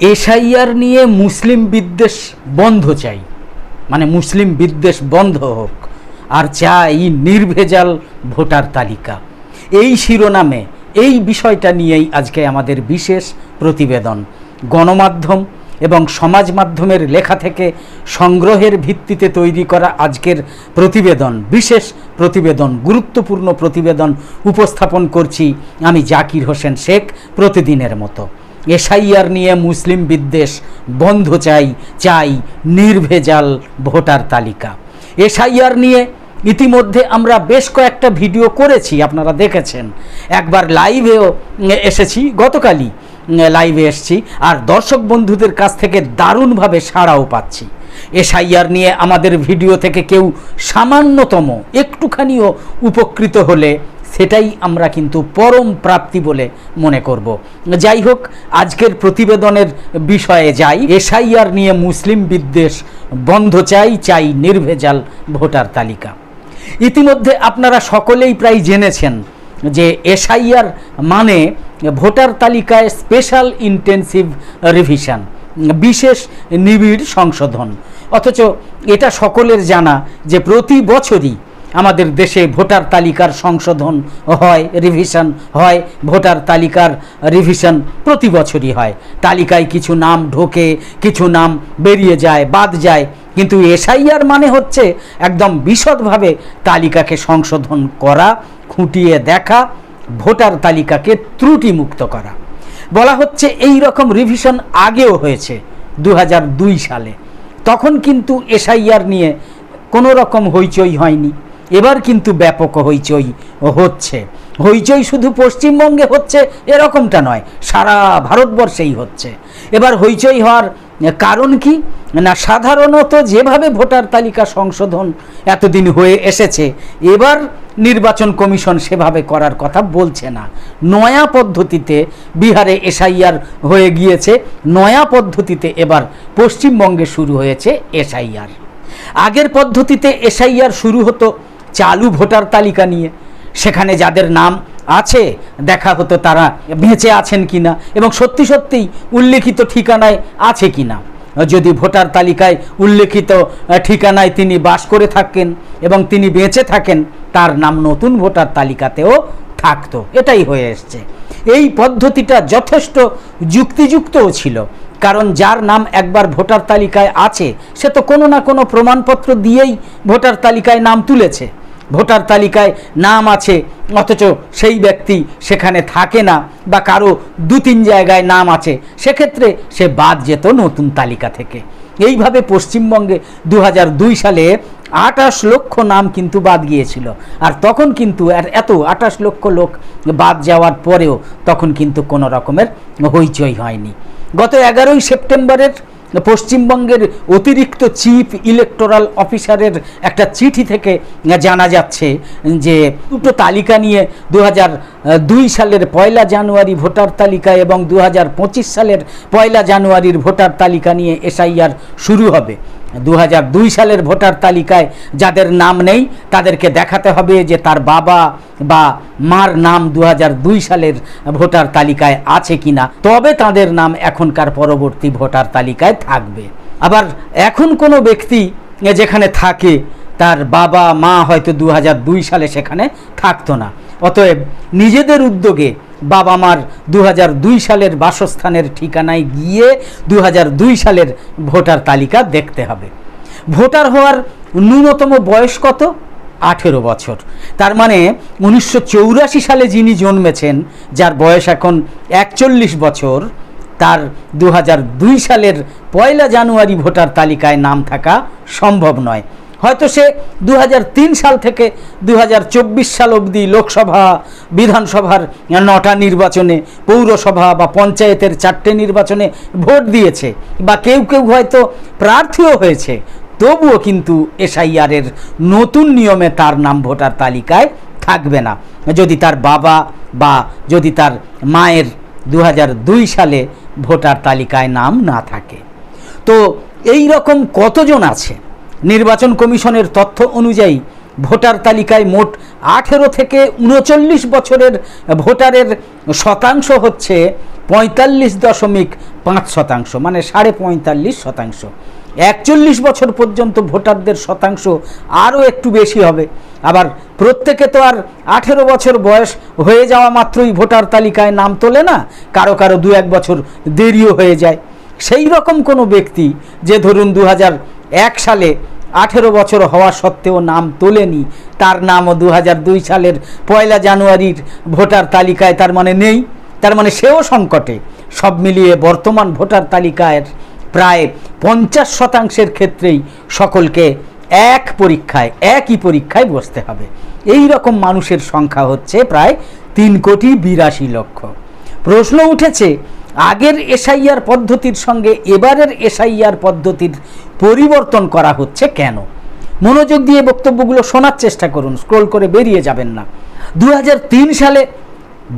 SIR নিয়ে মুসলিম বিদ্বেষ বন্ধ চাই। মানে মুসলিম বিদ্বেষ বন্ধ হোক, আর চাই নির্ভেজাল ভোটার তালিকা। এই শিরোনামে, এই বিষয়টা নিয়েই আজকে আমাদের বিশেষ প্রতিবেদন। গণমাধ্যম এবং সমাজ মাধ্যমের লেখা থেকে সংগ্রহের ভিত্তিতে তৈরি করা আজকের প্রতিবেদন, বিশেষ প্রতিবেদন, গুরুত্বপূর্ণ প্রতিবেদন উপস্থাপন করছি আমি জাকির হোসেন শেখ প্রতিদিনের মতো। এসআইআর নিয়ে মুসলিম বিদ্বেষ, বন্ধ চাই চাই নির্ভেজাল ভোটার তালিকা। এসআইআর নিয়ে ইতিমধ্যে আমরা বেশ কয়েকটা ভিডিও করেছি, আপনারা দেখেছেন। একবার লাইভেও এসেছি, গতকালই লাইভে এসেছি, আর দর্শক বন্ধুদের কাছ থেকে দারুণভাবে সাড়াও পাচ্ছি। এসআইআর নিয়ে আমাদের ভিডিও থেকে কেউ সামান্যতম, একটুখানিও উপকৃত হলে সেটাই আমরা কিন্তু পরম প্রাপ্তি বলে মনে করব। যাই হোক আজকের প্রতিবেদনের বিষয়ে যাই। এসআইআর নিয়ে মুসলিম বিদ্বেষ বন্ধ চাই চাই নির্ভেজাল ভোটার তালিকা। ইতিমধ্যে আপনারা সকলেই প্রায় জেনেছেন যে এসআইআর মানে ভোটার তালিকায় স্পেশাল ইন্টেন্সিভ রিভিশন, বিশেষ নিবিড় সংশোধন। অথচ এটা সকলের জানা যে প্রতি বছরই আমাদের দেশে ভোটার তালিকার সংশোধন হয় রিভিশন হয়, ভোটার তালিকার রিভিশন প্রতি বছরই হয়। তালিকায় কিছু নাম ঢোকে, কিছু নাম বেরিয়ে যায়, বাদ যায়। কিন্তু এসআইআর মানে হচ্ছে একদম বিশদভাবে তালিকাকে সংশোধন করা, খুঁটিয়ে দেখা, ভোটার তালিকাকে ত্রুটিমুক্ত করা। বলা হচ্ছে এই রকম রিভিশন আগেও হয়েছে দু হাজার দুই সালে। তখন কিন্তু এসআইআর নিয়ে কোনো রকম হইচই হয়নি। এবার কিন্তু ব্যাপক হইচই হচ্ছে। হইচই শুধু পশ্চিমবঙ্গে হচ্ছে, এরকমটা নয়, সারা ভারতবর্ষেই হচ্ছে। এবার হইচই হওয়ার কারণ কি? না, সাধারণত যেভাবে ভোটার তালিকা সংশোধন এতদিন হয়ে এসেছে, এবার নির্বাচন কমিশন সেভাবে করার কথা বলছে না। নয়া পদ্ধতিতে বিহারে এসআইআর হয়ে গিয়েছে, নয়া পদ্ধতিতে এবার পশ্চিমবঙ্গে শুরু হয়েছে এসআইআর। আগের পদ্ধতিতে এসআইআর শুরু হতো চালু ভোটার তালিকা নিয়ে। সেখানে যাদের নাম আছে, দেখা হতো তারা বেঁচে আছেন কিনা এবং সত্যি সত্যিই উল্লেখিত ঠিকানায় আছে কিনা। যদি ভোটার তালিকায় উল্লেখিত ঠিকানায় তিনি বাস করে থাকেন এবং তিনি বেঁচে থাকেন, তার নাম নতুন ভোটার তালিকাতেও থাকতো। এটাই হয়ে এসছে। এই পদ্ধতিটা যথেষ্ট যুক্তিযুক্তও ছিল। কারণ যার নাম একবার ভোটার তালিকায় আছে, সে তো কোনো না কোনো প্রমাণপত্র দিয়েই ভোটার তালিকায় নাম তুলেছে। ভোটার তালিকায় নাম আছে, অথচ সেই ব্যক্তি সেখানে থাকে না বা কারও দু তিন জায়গায় নাম আছে, সেক্ষেত্রে সে বাদ যেত নতুন তালিকা থেকে। এইভাবে পশ্চিমবঙ্গে দু দুই সালে আটাশ লক্ষ নাম কিন্তু বাদ গিয়েছিল। আর তখন কিন্তু এত আটাশ লক্ষ লোক বাদ যাওয়ার পরেও তখন কিন্তু কোনো রকমের হইচই হয়নি। গত এগারোই সেপ্টেম্বরের পশ্চিমবঙ্গের অতিরিক্ত চিফ ইলেকটোরাল অফিসারের একটা চিঠি থেকে জানা যাচ্ছে যে দুটো তালিকা নিয়ে দু দুই সালের পয়লা জানুয়ারি ভোটার তালিকা এবং দু হাজার পঁচিশ সালের পয়লা জানুয়ারির ভোটার তালিকা নিয়ে এসআইআর শুরু হবে। দু হাজার দুই সালের ভোটার তালিকায় যাদের নাম নেই, তাদেরকে দেখাতে হবে যে তার বাবা বা মার নাম দু হাজার দুই সালের ভোটার তালিকায় আছে কিনা। তবে তাদের নাম এখনকার পরবর্তী ভোটার তালিকায় থাকবে। আবার এখন কোনো ব্যক্তি যেখানে থাকে, তার বাবা, মা হয়তো দু হাজার দুই সালে সেখানে থাকতো না। অতএব নিজেদের উদ্যোগে বাবা মার দু হাজার দুই সালের বাসস্থানের ঠিকানায় গিয়ে দু হাজার দুই সালের ভোটার তালিকা দেখতে হবে। ভোটার হওয়ার ন্যূনতম বয়স কত? আঠেরো বছর। তার মানে উনিশশো সালে যিনি জন্মেছেন, যার বয়স এখন একচল্লিশ বছর, তার দু হাজার দুই সালের পয়লা জানুয়ারি ভোটার তালিকায় নাম থাকা সম্ভব নয়। হয়তো সে দু হাজার তিন সাল থেকে দু হাজার চব্বিশ সাল অবধি লোকসভা, বিধানসভার নটা নির্বাচনে, পৌরসভা বা পঞ্চায়েতের চারটে নির্বাচনে ভোট দিয়েছে বা কেউ কেউ হয়তো প্রার্থীও হয়েছে। তবুও কিন্তু এসআইআরের নতুন নিয়মে তার নাম ভোটার তালিকায় থাকবে না। যদি তার বাবা বা যদি তার মায়ের দু হাজার দুই সালে ভোটার তালিকায় নাম না থাকে। তো এই রকম কতজন আছে? নির্বাচন কমিশনের তথ্য অনুযায়ী ভোটার তালিকায় মোট আঠেরো থেকে উনচল্লিশ বছরের ভোটারের শতাংশ হচ্ছে পঁয়তাল্লিশ দশমিক পাঁচ শতাংশ মানে সাড়ে পঁয়তাল্লিশ শতাংশ। একচল্লিশ বছর পর্যন্ত ভোটারদের শতাংশ আরও একটু বেশি হবে। আবার প্রত্যেকে তো আর আঠেরো বছর বয়স হয়ে যাওয়া মাত্রই ভোটার তালিকায় নাম তোলে না, কারও কারও দু এক বছর দেরিও হয়ে যায়। সেই রকম কোনো ব্যক্তি যে ধরুন দু এক সালে আঠেরো বছর হওয়া সত্ত্বেও নাম তোলেনি। তার নামও দু দুই সালের পয়লা জানুয়ারির ভোটার তালিকায় তার মানে নেই, তার মানে সেও সংকটে। সব মিলিয়ে বর্তমান ভোটার তালিকায় প্রায় পঞ্চাশ শতাংশের ক্ষেত্রেই সকলকে এক পরীক্ষায়, একই পরীক্ষায় বসতে হবে। এই রকম মানুষের সংখ্যা হচ্ছে প্রায় তিন কোটি বিরাশি লক্ষ। প্রশ্ন উঠেছে আগের এসআইআর পদ্ধতির সঙ্গে এবারের এসআইআর পদ্ধতির পরিবর্তন করা হচ্ছে কেন? মনোযোগ দিয়ে বক্তব্যগুলো শোনার চেষ্টা করুন, স্ক্রোল করে বেরিয়ে যাবেন না। দু হাজার তিন সালে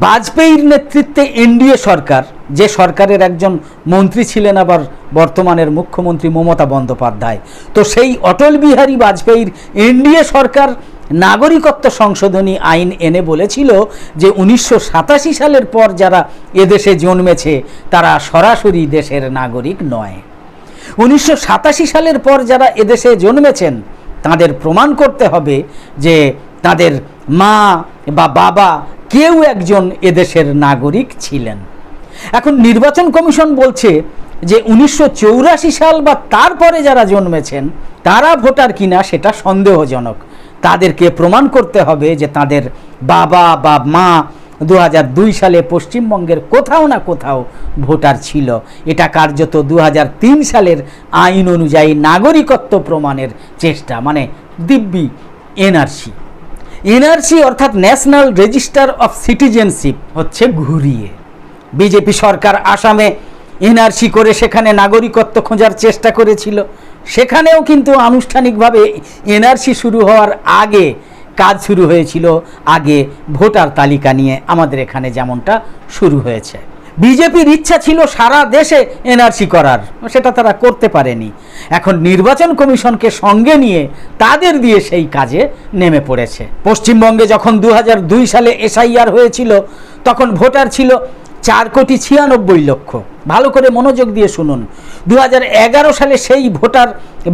বাজপেয়ীর নেতৃত্বে এনডিএ সরকার, যে সরকারের একজন মন্ত্রী ছিলেন আবার বর্তমানের মুখ্যমন্ত্রী মমতা বন্দ্যোপাধ্যায়, তো সেই অটল বিহারী বাজপেয়ীর এনডিএ সরকার নাগরিকত্ব সংশোধনী আইন এনে বলেছিল যে উনিশশো সাতাশি সালের পর যারা এদেশে জন্মেছে, তারা সরাসরি দেশের নাগরিক নয়। উনিশশো সালের পর যারা এদেশে জন্মেছেন, তাদের প্রমাণ করতে হবে যে তাদের মা বা বাবা কেউ একজন এদেশের নাগরিক ছিলেন। এখন নির্বাচন কমিশন বলছে যে উনিশশো সাল বা তারপরে যারা জন্মেছেন, তারা ভোটার কিনা সেটা সন্দেহজনক। তাদেরকে প্রমাণ করতে হবে যে তাদের বাবা বা মা দু সালে পশ্চিমবঙ্গের কোথাও না কোথাও ভোটার ছিল। এটা কার্যত দু হাজার তিন সালের আইন অনুযায়ী নাগরিকত্ব প্রমাণের চেষ্টা মানে দিব্যি এনআরসি। এনআরসি অর্থাৎ ন্যাশনাল রেজিস্টার অফ সিটিজেনশিপ হচ্ছে ঘুরিয়ে। বিজেপি সরকার আসামে এনআরসি করে সেখানে নাগরিকত্ব খোঁজার চেষ্টা করেছিল। সেখানেও কিন্তু আনুষ্ঠানিকভাবে এনআরসি শুরু হওয়ার আগে কাজ শুরু হয়েছিল। আগে ভোটার তালিকা নিয়ে আমাদের এখানে যেমনটা শুরু হয়েছে। বিজেপির ইচ্ছা ছিল সারা দেশে এনআরসি করার, সেটা তারা করতে পারেনি। এখন নির্বাচন কমিশনকে সঙ্গে নিয়ে তাদের দিয়ে সেই কাজে নেমে পড়েছে। পশ্চিমবঙ্গে যখন দু হাজার দুই সালে এসআইআর হয়েছিল, তখন ভোটার ছিল চার কোটি ছিয়ানব্বই লক্ষ। ভালো করে মনোযোগ দিয়ে শুনুন। দু হাজার এগারো সালে সেই ভোটার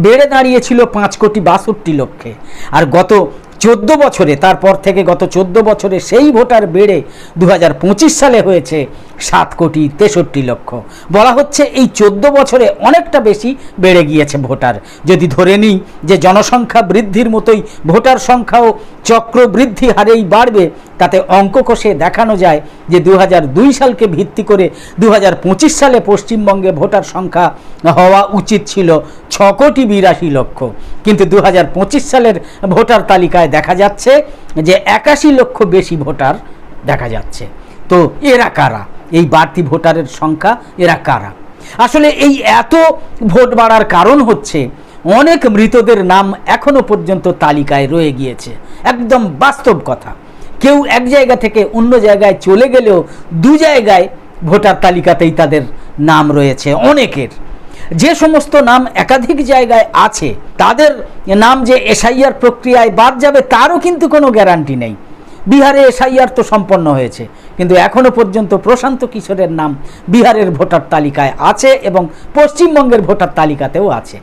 বেড়ে দাঁড়িয়েছিল পাঁচ কোটি বাষট্টি লক্ষে। আর গত চোদ্দ বছরে, তারপর থেকে গত চোদ্দ বছরে সেই ভোটার বেড়ে দু হাজার পঁচিশ সালে হয়েছে সাত কোটি তেষট্টি লক্ষ। বলা হচ্ছে এই চোদ্দ বছরে অনেকটা বেশি বেড়ে গিয়েছে ভোটার। যদি ধরে নিই যে জনসংখ্যা বৃদ্ধির মতোই ভোটার সংখ্যাও চক্রবৃদ্ধি হারেই বাড়বে, তাতে অঙ্ক কষে দেখানো যায় যে দু হাজার দুই সালকে ভিত্তি করে দু হাজার পঁচিশ সালে পশ্চিমবঙ্গে ভোটার সংখ্যা হওয়া উচিত ছিল ছ কোটি বিরাশি লক্ষ। কিন্তু দু হাজার পঁচিশ সালের ভোটার তালিকায় দেখা যাচ্ছে যে একাশি লক্ষ বেশি ভোটার দেখা যাচ্ছে। তো এরা কারা? এই বাড়তি ভোটারের সংখ্যা এরা কারা? আসলে এই এত ভোট বাড়ার কারণ হচ্ছে অনেক মৃতদের নাম এখনও পর্যন্ত তালিকায় রয়ে গিয়েছে। একদম বাস্তব কথা। কেউ এক জায়গা থেকে অন্য জায়গায় চলে গেলেও দু জায়গায় ভোটার তালিকাতেই তাদের নাম রয়েছে অনেকের। যে সমস্ত নাম একাধিক জায়গায় আছে, তাদের নাম যে এসআইআর প্রক্রিয়ায় বাদ যাবে, তারও কিন্তু কোনো গ্যারান্টি নেই। বিহারে এসআইআর তো সম্পন্ন হয়েছে, কিন্তু এখনও পর্যন্ত প্রশান্ত কিশোরের নাম বিহারের ভোটার তালিকায় আছে এবং পশ্চিমবঙ্গের ভোটার তালিকাতেও আছে।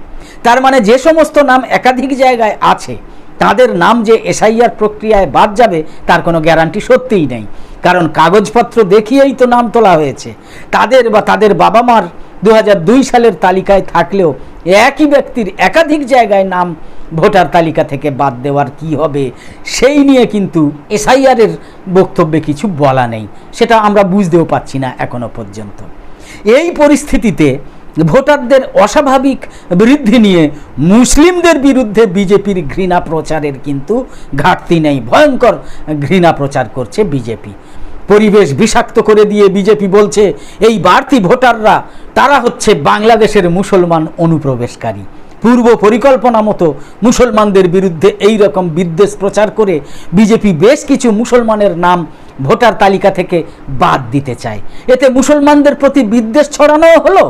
তার মানে যে সমস্ত নাম একাধিক জায়গায় আছে, তাদের নাম যে এসআইআর প্রক্রিয়ায় বাদ যাবে, তার কোনো গ্যারান্টি সত্যিই নেই। কারণ কাগজপত্র দেখিয়েই তো নাম তোলা হয়েছে। তাদের বা তাদের বাবা মার দু হাজার দুই সালের তালিকায় থাকলেও একই ব্যক্তির একাধিক জায়গায় নাম ভোটার তালিকা থেকে বাদ দেওয়ার কি হবে, সেই নিয়ে কিন্তু এসআইআরের বক্তব্যে কিছু বলা নেই। সেটা আমরা বুঝতেও পাচ্ছি না এখনও পর্যন্ত। এই পরিস্থিতিতে ভোটারদের অস্বাভাবিক বৃদ্ধি নিয়ে মুসলিমদের বিরুদ্ধে বিজেপির ঘৃণা প্রচারের কিন্তু ঘাটতি নেই। ভয়ঙ্কর ঘৃণা প্রচার করছে বিজেপি। পরিবেশ বিষাক্ত করে দিয়ে বিজেপি বলছে, এই বাড়তি ভোটাররা, তারা হচ্ছে বাংলাদেশের মুসলমান অনুপ্রবেশকারী। পূর্ব পরিকল্পনা মতো মুসলমানদের বিরুদ্ধে এই রকম বিদ্বেষ প্রচার করে বিজেপি বেশ কিছু মুসলমানের নাম ভোটার তালিকা থেকে বাদ দিতে চায়। এতে মুসলমানদের প্রতি বিদ্বেষ ছড়ানো হলো,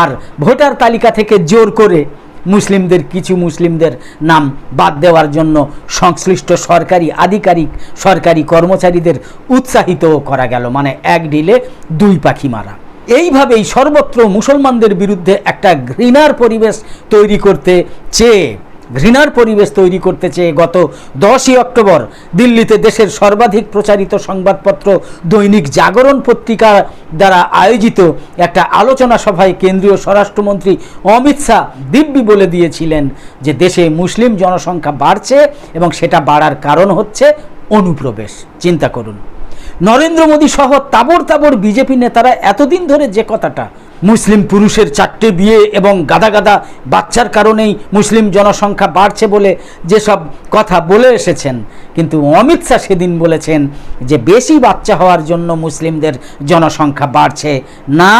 আর ভোটার তালিকা থেকে জোর করে মুসলিমদের, কিছু মুসলিমদের নাম বাদ দেওয়ার জন্য সংশ্লিষ্ট সরকারি আধিকারিক, সরকারি কর্মচারীদের উৎসাহিত করা গেল। মানে এক ঢিলে দুই পাখি মারা। এইভাবেই সর্বত্র মুসলমানদের বিরুদ্ধে একটা ঘৃণার পরিবেশ তৈরি করতে চেয়ে ঘৃণার পরিবেশ তৈরি করতে চেয়ে গত দশই অক্টোবর দিল্লিতে দেশের সর্বাধিক প্রচারিত সংবাদপত্র দৈনিক জাগরণ পত্রিকা দ্বারা আয়োজিত একটা আলোচনা সভায় কেন্দ্রীয় স্বরাষ্ট্রমন্ত্রী অমিত শাহ দিব্যি বলে দিয়েছিলেন যে দেশে মুসলিম জনসংখ্যা বাড়ছে এবং সেটা বাড়ার কারণ হচ্ছে অনুপ্রবেশ। চিন্তা করুন। নরেন্দ্র মোদী সহ তাবর তাবর বিজেপি নেতারা এতদিন ধরে যে কথাটা মুসলিম পুরুষের চারটে বিয়ে এবং গাদা গাদা বাচ্চার কারণেই মুসলিম জনসংখ্যা বাড়ছে বলে যেসব কথা বলে এসেছেন। কিন্তু অমিত শাহ সেদিন বলেছেন যে বেশি বাচ্চা হওয়ার জন্য মুসলিমদের জনসংখ্যা বাড়ছে না,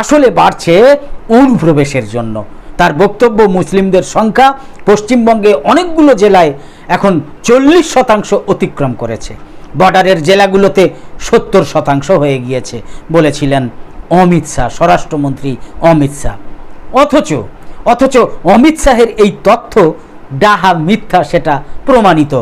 আসলে বাড়ছে অনুপ্রবেশের জন্য। তার বক্তব্য, মুসলিমদের সংখ্যা পশ্চিমবঙ্গে অনেকগুলো জেলায় এখন চল্লিশ শতাংশ অতিক্রম করেছে। বর্ডারের জেলাগুলোতে সত্তর শতাংশ হয়ে গিয়েছে বলেছিলেন অমিত শাহ, স্বরাষ্ট্রমন্ত্রী অমিত শাহ। অথচ অথচ অমিত শাহের এই তথ্য ডাহা মিথ্যা সেটা প্রমাণিত।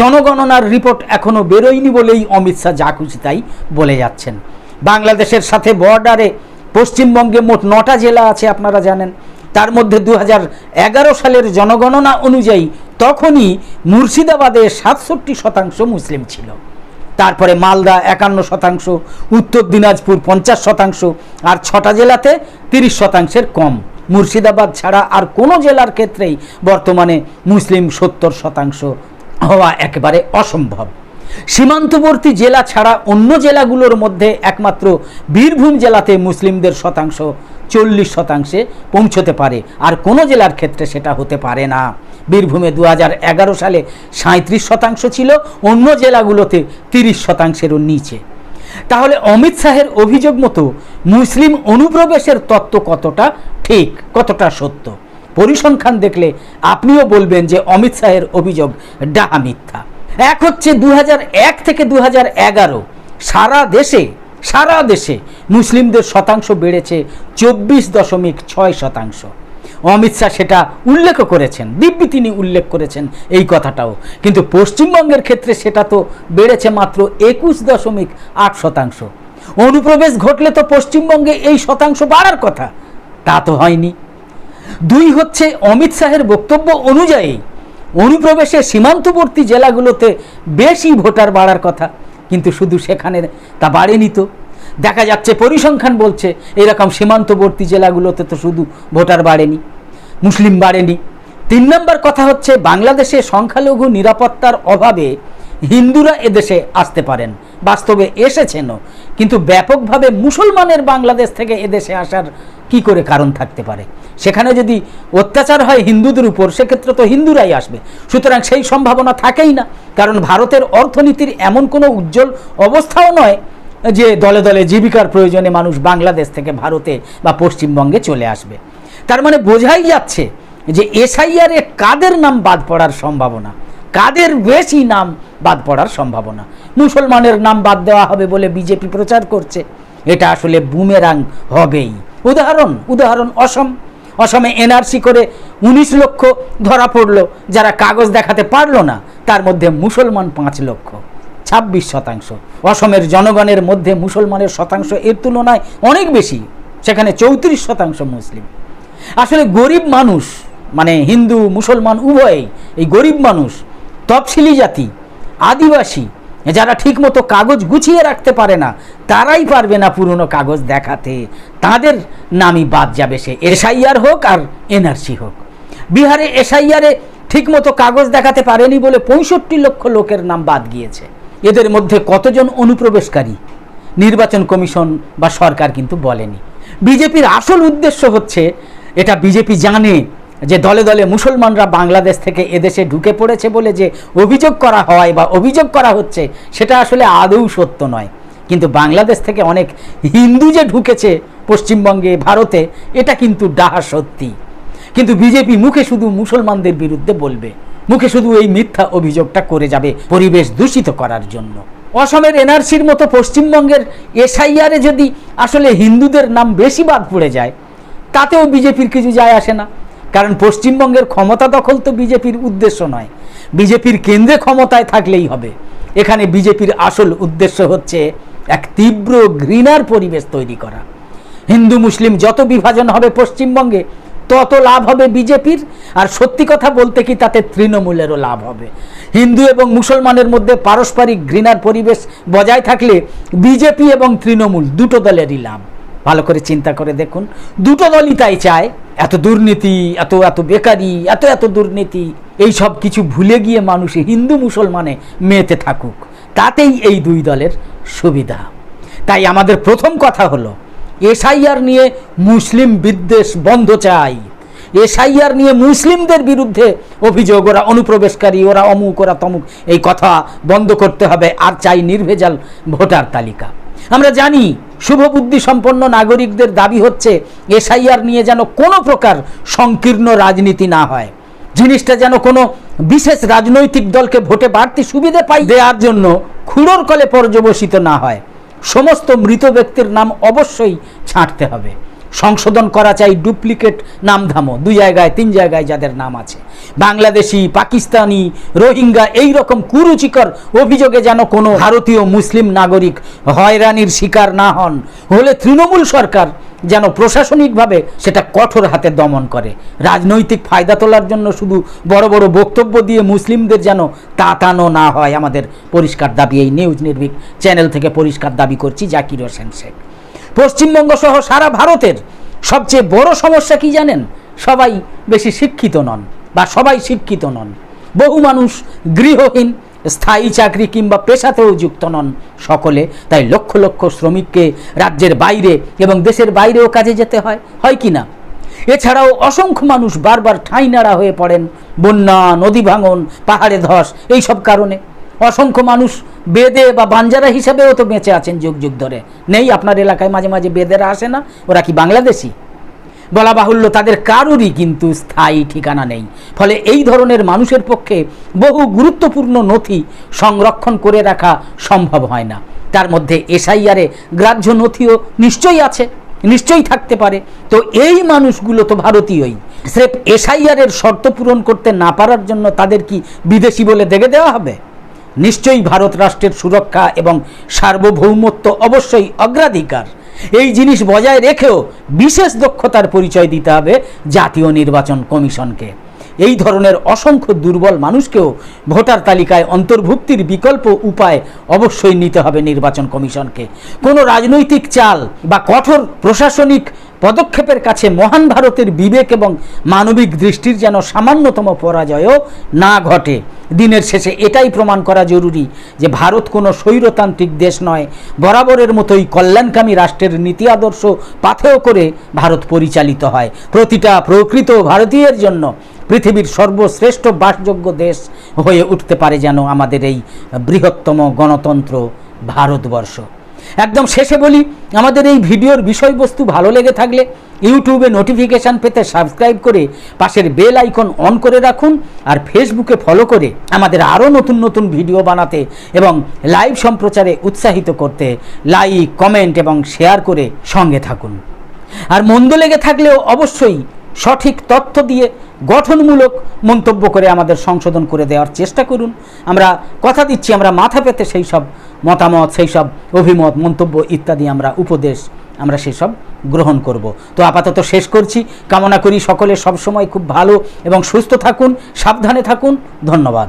জনগণনার রিপোর্ট এখনও বেরোয়নি বলেই অমিত শাহ যা খুশি তাই বলে যাচ্ছেন। বাংলাদেশের সাথে বর্ডারে পশ্চিমবঙ্গে মোট নটা জেলা আছে আপনারা জানেন। তার মধ্যে দু হাজার এগারো সালের জনগণনা অনুযায়ী তখনই মুর্শিদাবাদে সাতষট্টি শতাংশ মুসলিম ছিল। তারপরে মালদা একান্ন শতাংশ, উত্তর দিনাজপুর পঞ্চাশ শতাংশ, আর ছটা জেলাতে তিরিশ শতাংশের কম। মুর্শিদাবাদ ছাড়া আর কোনো জেলার ক্ষেত্রেই বর্তমানে মুসলিম সত্তর শতাংশ হওয়া একেবারে অসম্ভব। সীমান্তবর্তী জেলা ছাড়া অন্য জেলাগুলোর মধ্যে একমাত্র বীরভূম জেলাতে মুসলিমদের শতাংশ চল্লিশ শতাংশে পৌঁছতে পারে, আর কোনো জেলার ক্ষেত্রে সেটা হতে পারে না। বীরভূমে দু হাজার এগারো সালে সাঁত্রিশ শতাংশ ছিল, অন্য জেলাগুলোতে তিরিশ শতাংশেরও নিচে। তাহলে অমিত শাহের অভিযোগ মতো মুসলিম অনুপ্রবেশের তত্ত্ব কতটা ঠিক, কতটা সত্য? পরিসংখ্যান দেখলে আপনিও বলবেন যে অমিত শাহের অভিযোগ ডাহা মিথ্যা। এক হচ্ছে দু হাজার এক থেকে দু হাজার এগারো, সারা দেশে সারা দেশে মুসলিমদের শতাংশ বেড়েছে চব্বিশ দশমিক ছয় শতাংশ। অমিত শাহ সেটা উল্লেখ করেছেন, দিব্যি তিনি উল্লেখ করেছেন এই কথাটাও। কিন্তু পশ্চিমবঙ্গের ক্ষেত্রে সেটা তো বেড়েছে মাত্র একুশ দশমিক আট শতাংশ। অনুপ্রবেশ ঘটলে তো পশ্চিমবঙ্গে এই শতাংশ বাড়ার কথা। তা তো হয়নি। দুই হচ্ছে অমিত শাহের বক্তব্য অনুযায়ী অনুপ্রবেশে সীমান্তবর্তী জেলাগুলোতে বেশি ভোটার বাড়ার কথা। কিন্তু শুধু সেখানে তা বাড়েনি তো। দেখা যাচ্ছে পরিসংখ্যান বলছে এরকম সীমান্তবর্তী জেলাগুলোতে তো শুধু ভোটার বাড়েনি, মুসলিম বাড়েনি। তিন নম্বর কথা হচ্ছে বাংলাদেশে সংখ্যালঘু নিরাপত্তার অভাবে হিন্দুরা এদেশে আসতে পারেন, বাস্তবে এসেছেনও। কিন্তু ব্যাপকভাবে মুসলমানের বাংলাদেশ থেকে এদেশে আসার কি করে কারণ থাকতে পারে? সেখানে যদি অত্যাচার হয় হিন্দুদের উপর, সেক্ষেত্রে তো হিন্দুরাই আসবে। সুতরাং সেই সম্ভাবনা থাকেই না, কারণ ভারতের অর্থনীতির এমন কোনো উজ্জ্বল অবস্থাও নয় যে দলে দলে জীবিকার প্রয়োজনে মানুষ বাংলাদেশ থেকে ভারতে বা পশ্চিমবঙ্গে চলে আসবে। তার মানে বোঝাই যাচ্ছে যে এসআইআরে কাদের নাম বাদ পড়ার সম্ভাবনা? কাদের বেশি নাম বাদ পড়ার সম্ভাবনা? মুসলমানের নাম বাদ দেওয়া হবে বলে বিজেপি প্রচার করছে। এটা আসলে বুমেরাং হবেই। উদাহরণ উদাহরণ অসম। অসমে এনআরসি করে উনিশ লক্ষ ধরা পড়ল। যারা কাগজ দেখাতে পারল না, তার মধ্যে মুসলমান পাঁচ লক্ষ। ছাব্বিশ শতাংশ। অসমের জনগণের মধ্যে মুসলমানের শতাংশ এর তুলনায় অনেক বেশি, সেখানে চৌত্রিশ শতাংশ মুসলিম। আসলে গরিব মানুষ মানে হিন্দু, মুসলমান, উভয়ই এই গরিব মানুষ, তফসিলি জাতি, আদিবাসী, যারা ঠিকমতো কাগজ গুছিয়ে রাখতে পারে না, তারাই পারবে না পুরনো কাগজ দেখাতে। তাদের নামই বাদ যাবে সে এসআইআর হোক আর এনআরসি হোক। বিহারে এসআইআরে ঠিকমতো কাগজ দেখাতে পারেনি বলে পঁয়ষট্টি লক্ষ লোকের নাম বাদ গিয়েছে। এদের মধ্যে কতজন অনুপ্রবেশকারী? নির্বাচন কমিশন বা সরকার কিন্তু বলেনি। বিজেপির আসল উদ্দেশ্য হচ্ছে, এটা বিজেপি জানে যে দলে দলে মুসলমানরা বাংলাদেশ থেকে এদেশে ঢুকে পড়েছে বলে যে অভিযোগ করা হয় বা অভিযোগ করা হচ্ছে, সেটা আসলে আদৌ সত্য নয়। কিন্তু বাংলাদেশ থেকে অনেক হিন্দু যে ঢুকেছে পশ্চিমবঙ্গে, ভারতে, এটা কিন্তু ডাহা সত্যি। কিন্তু বিজেপি মুখে শুধু মুসলমানদের বিরুদ্ধে বলবে। মুখে শুধু এই মিথ্যা অভিযোগটা করে যাবে পরিবেশ দূষিত করার জন্য। অসমের এনআরসির মতো পশ্চিমবঙ্গের এসআইআরে যদি আসলে হিন্দুদের নাম বেশি বাদ পড়ে যায়, তাতেও বিজেপির কিছু যায় আসে না। কারণ পশ্চিমবঙ্গের ক্ষমতা দখল তো বিজেপির উদ্দেশ্য নয়। বিজেপির কেন্দ্রে ক্ষমতায় থাকলেই হবে। এখানে বিজেপির আসল উদ্দেশ্য হচ্ছে এক তীব্র ঘৃণার পরিবেশ তৈরি করা। হিন্দু, মুসলিম যত বিভাজন হবে পশ্চিমবঙ্গে তত লাভ হবে বিজেপির, আর সত্যি কথা বলতে কি তাতে তৃণমূলেরও লাভ হবে। হিন্দু এবং মুসলমানের মধ্যে পারস্পরিক ঘৃণার পরিবেশ বজায় থাকলে বিজেপি এবং তৃণমূল দুটো দলেরই লাভ। ভালো করে চিন্তা করে দেখুন, দুটো দলই তাই চায়, এত দুর্নীতি, এত এত বেকারি, এত এত দুর্নীতি এই সব কিছু ভুলে গিয়ে মানুষ হিন্দু মুসলমানে মেতে থাকুক। তাতেই এই দুই দলের সুবিধা। তাই আমাদের প্রথম কথা হলো এসআইআর নিয়ে মুসলিম বিদ্বেষ বন্ধ চাই। এসআইআর নিয়ে মুসলিমদের বিরুদ্ধে অভিযোগ ওরা অনুপ্রবেশকারী ওরা অমুক ওরা তমুক এই কথা বন্ধ করতে হবে আর চাই নির্ভেজাল ভোটার তালিকা। আমরা জানি শুভবুদ্ধি সম্পন্ন নাগরিকদের দাবি হচ্ছে এসআইআর নিয়ে যেন কোনো প্রকার সংকীর্ণ রাজনীতি না হয়। জিনিসটা যেন কোনো বিশেষ রাজনৈতিক দলকে ভোটে বাড়তি সুবিধে পাই দেওয়ার জন্য খুঁড়োর কলে পর্যবসিত না হয়। সমস্ত মৃত ব্যক্তির নাম অবশ্যই ছাঁটতে হবে। সংশোধন করা চাই ডুপ্লিকেট নামধামো দুই জায়গায়, তিন জায়গায় যাদের নাম আছে। বাংলাদেশি, পাকিস্তানি, রোহিঙ্গা এই রকম কুরুচিকর অভিযোগে যেন কোনো ভারতীয় মুসলিম নাগরিক হয়রানির শিকার না হন, হলে তৃণমূল সরকার যেন প্রশাসনিকভাবে সেটা কঠোর হাতে দমন করে। রাজনৈতিক ফায়দা তোলার জন্য শুধু বড় বড় বক্তব্য দিয়ে মুসলিমদের যেন তাতানো না হয় আমাদের পরিষ্কার দাবি। এই নিউজ নির্ভীক চ্যানেল থেকে পরিষ্কার দাবি করছি জাকির হোসেন শেখ। পশ্চিমবঙ্গ সহ সারা ভারতের সবচেয়ে বড় সমস্যা কি জানেন? সবাই বেশি শিক্ষিত নন বা সবাই শিক্ষিত নন। বহু মানুষ গৃহহীন স্থায়ী চাকরি কিংবা পেশাতেও যুক্ত নন সকলে। তাই লক্ষ লক্ষ শ্রমিককে রাজ্যের বাইরে এবং দেশের বাইরেও কাজে যেতে হয়। হয় কি না? এছাড়াও অসংখ্য মানুষ বারবার ঠাঁই নাড়া হয়ে পড়েন। বন্যা, নদী ভাঙন, পাহাড়ে ধস, এই সব কারণে। অসংখ্য মানুষ বেদে বা বাঞ্জারা হিসাবেও তো বেঁচে আছেন যুগ যুগ ধরে। নেই আপনার এলাকায় মাঝে মাঝে বেদেরা আসে না? ওরা কি বাংলাদেশি? বলা বাহুল্য, তাদের কারোরই কিন্তু স্থায়ী ঠিকানা নেই। ফলে এই ধরনের মানুষের পক্ষে বহু গুরুত্বপূর্ণ নথি সংরক্ষণ করে রাখা সম্ভব হয় না। তার মধ্যে এসআইআরে গ্রাহ্য নথিও নিশ্চয়ই আছে, নিশ্চয়ই থাকতে পারে। তো এই মানুষগুলো তো ভারতীয়ই। স্রেফ এসআইআরের শর্ত পূরণ করতে না পারার জন্য তাদের কি বিদেশি বলে দেখে দেওয়া হবে? নিশ্চয়ই ভারত রাষ্ট্রের সুরক্ষা এবং সার্বভৌমত্ব অবশ্যই অগ্রাধিকার। এই জিনিস বজায় রেখেও বিশেষ দক্ষতার পরিচয় দিতে হবে জাতীয় নির্বাচন কমিশনকে। এই ধরনের অসংখ্য দুর্বল মানুষকেও ভোটার তালিকায় অন্তর্ভুক্তির বিকল্প উপায় অবশ্যই নিতে হবে নির্বাচন কমিশনকে। কোনো রাজনৈতিক চাল বা কঠোর প্রশাসনিক পদক্ষেপের কাছে মহান ভারতের বিবেক এবং মানবিক দৃষ্টির যেন সামান্যতম পরাজয়ও না ঘটে। দিনের শেষে এটাই প্রমাণ করা জরুরি যে ভারত কোনো স্বৈরতান্ত্রিক দেশ নয়, বরাবরের মতোই কল্যাণকামী রাষ্ট্রের নীতি আদর্শ পাথেয় করে ভারত পরিচালিত হয়। প্রতিটা প্রকৃত ভারতীয়ের জন্য পৃথিবীর সর্বশ্রেষ্ঠ বাসযোগ্য দেশ হয়ে উঠতে পারে যেন আমাদের এই বৃহত্তম গণতন্ত্র ভারতবর্ষ। একদম শেষে বলি, আমাদের এই ভিডিওর বিষয়বস্তু ভালো লেগে থাকলে ইউটিউবে নোটিফিকেশান পেতে সাবস্ক্রাইব করে পাশের বেল আইকন অন করে রাখুন আর ফেসবুকে ফলো করে আমাদের আরও নতুন নতুন ভিডিও বানাতে এবং লাইভ সম্প্রচারে উৎসাহিত করতে লাইক কমেন্ট এবং শেয়ার করে সঙ্গে থাকুন। আর মন্দ লেগে থাকলেও অবশ্যই সঠিক তথ্য দিয়ে গঠনমূলক মন্তব্য করে আমাদের সংশোধন করে দেওয়ার চেষ্টা করুন। আমরা কথা দিচ্ছি, আমরা মাথা পেতে সেই সব মতামত, সেই সব অভিমত, মন্তব্য ইত্যাদি আমরা উপদেশ, আমরা সেসব গ্রহণ করব। তো আপাতত শেষ করছি। কামনা করি সকলে সবসময় খুব ভালো এবং সুস্থ থাকুন, সাবধানে থাকুন। ধন্যবাদ।